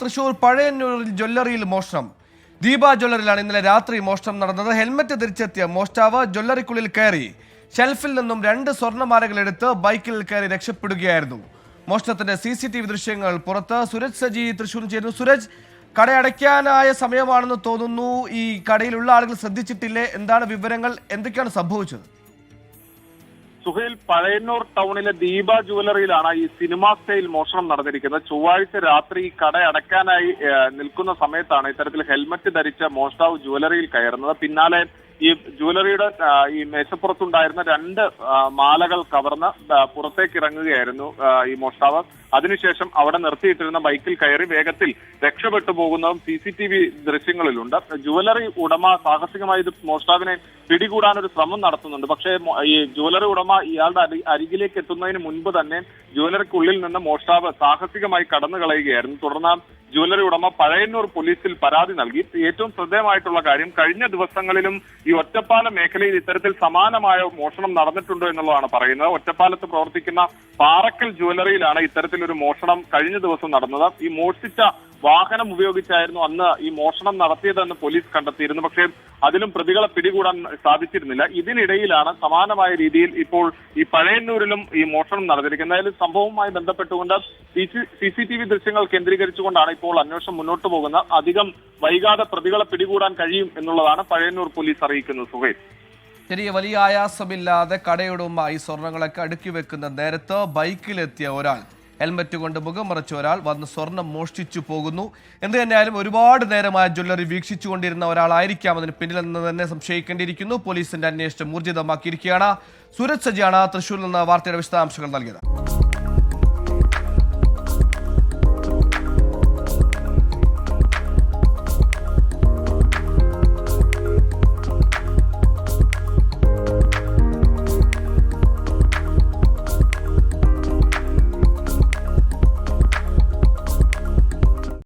തൃശൂർ പഴയന്നൂരിൽ ജ്വല്ലറിയിൽ മോഷണം. ദീപ ജ്വല്ലറിയിലാണ് ഇന്നലെ രാത്രി മോഷണം നടന്നത്. ഹെൽമെറ്റ് തിരിച്ചെത്തിയ മോഷ്ടാവ് ജ്വല്ലറിക്കുള്ളിൽ കയറി. ഷെൽഫിൽ നിന്നും രണ്ട് സ്വർണമാലകൾ എടുത്ത് ബൈക്കിൽ കയറി രക്ഷപ്പെടുകയായിരുന്നു. മോഷണത്തിന്റെ സി സി ടി വി ദൃശ്യങ്ങൾ പുറത്ത്. സുരജ് സജി തൃശൂർ ചേരുന്നു. സുരജ് കടയടയ്ക്കാനായ സമയമാണെന്ന് തോന്നുന്നു. ഈ കടയിലുള്ള ആളുകൾ ശ്രദ്ധിച്ചിട്ടില്ലേ? എന്താണ് വിവരങ്ങൾ? എന്തൊക്കെയാണ് സംഭവിച്ചത്? സുഹൈൽ പഴയന്നൂർ ടൗണിലെ ദീപ ജുവലറിയിലാണ് ഈ സിനിമാ സ്റ്റൈൽ മോഷണം നടന്നിരിക്കുന്നത്. ചൊവ്വാഴ്ച രാത്രി കട അടയ്ക്കാനായി നിൽക്കുന്ന സമയത്താണ് ഇത്തരത്തിൽ ഹെൽമറ്റ് ധരിച്ച മോഷ്ടാവ് ജുവലറിയിൽ കയറുന്നത്. പിന്നാലെ ഈ ജുവലറിയുടെ ഈ മേശപ്പുറത്തുണ്ടായിരുന്ന രണ്ട് മാലകൾ കവർന്ന് പുറത്തേക്ക് ഇറങ്ങുകയായിരുന്നു ഈ മോഷ്ടാവ്. അതിനുശേഷം അവിടെ നിർത്തിയിട്ടിരുന്ന ബൈക്കിൽ കയറി വേഗത്തിൽ രക്ഷപ്പെട്ടു പോകുന്നതും സി സി ടി വി ദൃശ്യങ്ങളിലുണ്ട്. ജുവലറി ഉടമ സാഹസികമായി ഇത് മോഷ്ടാവിനെ പിടികൂടാൻ ഒരു ശ്രമം നടത്തുന്നുണ്ട്. പക്ഷേ ഈ ജുവലറി ഉടമ ഇയാളുടെ അരി- അരികിലേക്ക് എത്തുന്നതിന് മുൻപ് തന്നെ ജുവലറിക്കുള്ളിൽ നിന്ന് മോഷ്ടാവ് സാഹസികമായി കടന്നു കളയുകയായിരുന്നു തുടർന്ന് ജുവലറി ഉടമ പഴയന്നൂർ പോലീസിൽ പരാതി നൽകി. ഏറ്റവും ശ്രദ്ധേയമായിട്ടുള്ള കാര്യം കഴിഞ്ഞ ദിവസങ്ങളിലും ഈ ഒറ്റപ്പാല മേഖലയിൽ ഇത്തരത്തിൽ സമാനമായ മോഷണം നടന്നിട്ടുണ്ടോ എന്നുള്ളതാണ് പറയുന്നത്. ഒറ്റപ്പാലത്ത് പ്രവർത്തിക്കുന്ന പാറക്കൽ ജുവലറിയിലാണ് ഇത്തരത്തിലൊരു മോഷണം കഴിഞ്ഞ ദിവസം നടന്നത്. ഈ മോഷ്ടിച്ച വാഹനം ഉപയോഗിച്ചായിരുന്നു അന്ന് ഈ മോഷണം നടത്തിയതെന്ന് പോലീസ് കണ്ടെത്തിയിരുന്നു. പക്ഷേ അതിലും പ്രതികളെ പിടികൂടാൻ സാധിച്ചിരുന്നില്ല. ഇതിനിടയിലാണ് സമാനമായ രീതിയിൽ ഇപ്പോൾ ഈ പഴയന്നൂരിലും ഈ മോഷണം നടന്നിരിക്കുന്നത്. അതിൽ സംഭവവുമായി ബന്ധപ്പെട്ടുകൊണ്ട് സി സി ടി വി ദൃശ്യങ്ങൾ കേന്ദ്രീകരിച്ചുകൊണ്ടാണ് ഇപ്പോൾ അന്വേഷണം മുന്നോട്ട് പോകുന്ന അധികം വൈകാതെ പ്രതികളെ പിടികൂടാൻ കഴിയും എന്നുള്ളതാണ് പഴയന്നൂർ പോലീസ് അറിയിക്കുന്നത്. സുഹേൽ. ശരി വലിയ ആയാസമില്ലാതെ കടയുടമ ഈ സ്വർണങ്ങളൊക്കെ അടുക്കി വെക്കുന്ന നേരത്ത് ബൈക്കിലെത്തിയ ഒരാൾ. ഹെൽമറ്റ് കൊണ്ട് മുഖം മറച്ച ഒരാൾ വന്ന് സ്വർണം മോഷ്ടിച്ചു പോകുന്നു. എന്ത് തന്നെയായാലും ഒരുപാട് നേരമായ ജ്വല്ലറി വീക്ഷിച്ചുകൊണ്ടിരുന്ന ഒരാളായിരിക്കാം അതിന് പിന്നിലെന്ന് തന്നെ സംശയിക്കേണ്ടിയിരിക്കുന്നു. പോലീസിന്റെ അന്വേഷണം ഊർജിതമാക്കിയിരിക്കുകയാണ്. സുരജ് സജിയാണ് തൃശൂരിൽ നിന്ന് വാർത്തയുടെ വിശദാംശങ്ങൾ നൽകിയത്.